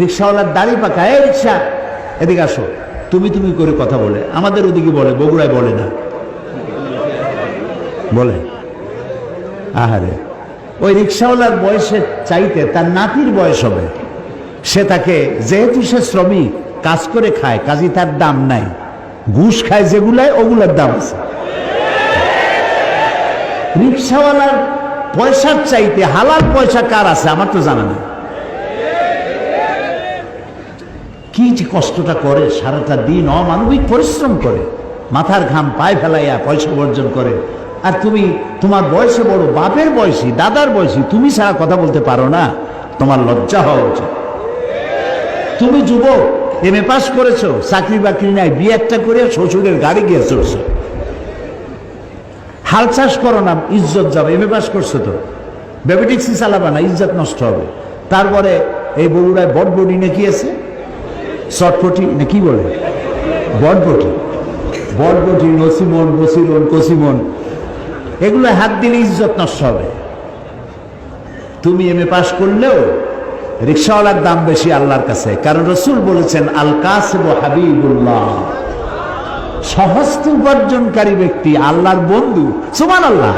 রিক্সাওয়ালার দাড়ি পাকা, এই রিক্সা। এদিকে আসো। তুমি তুমি করে কথা বলে। আমাদের ওদিকে বলে, বগুড়ায় বলে না। বলে। আহারে। ওই রিক্সাওয়ালার বয়সের চাইতে তার নাতির বয়স হবে। সে তাকে, যেহেতু সে শ্রমিক, কাজ করে খায় কাজী তার দাম নাই। ঘুষ খায় যেগুলায় ওগুলার দাম আছে। রিক্সাওয়ালার পয়সার চাইতে হালাল পয়সা কার আছে, আমার তো জানা নেই। কি যে কষ্টটা করে, সারাটা দিন অমানবিক পরিশ্রম করে, মাথার ঘাম পায়ে ফেলাইয়া পয়সা উপার্জন করে। আর তুমি, তোমার বয়সে বড়, বাপের বয়সী, দাদার বয়সী, তুমি ছাড়া কথা বলতে পারো না। তোমার লজ্জা হওয়া উচিত। তুমি যুবক এম এ পাস করেছ, চাকরি বাকরি নাই বিয়ে একটা করে শ্বশুরের গাড়ি গিয়ে চলছো। হাল চাষ করো না, ইজ্জত যাবে এম এ পাস করছ তো। বেবিটিক্সি চালাবা না, ইজ্জত নষ্ট হবে। তারপরে এই বগুড়ায় বটবটি নাকি আছে চটপটি না কি বলে? বটবটি বটবটি নসিমন, বসিরন, কসিমন। এগুলো হাত দিলে ইজ্জত নষ্ট হবে। তুমি এম এ পাস করলেও রিক্সাওয়ালার দাম বেশি আল্লাহর কাছে। কারণ রসুল বলেছেন, আল কাসিব হাবিবুল্লাহ। সহস্ত উপার্জনকারী ব্যক্তি, আল্লাহর বন্ধু। সুমান আল্লাহ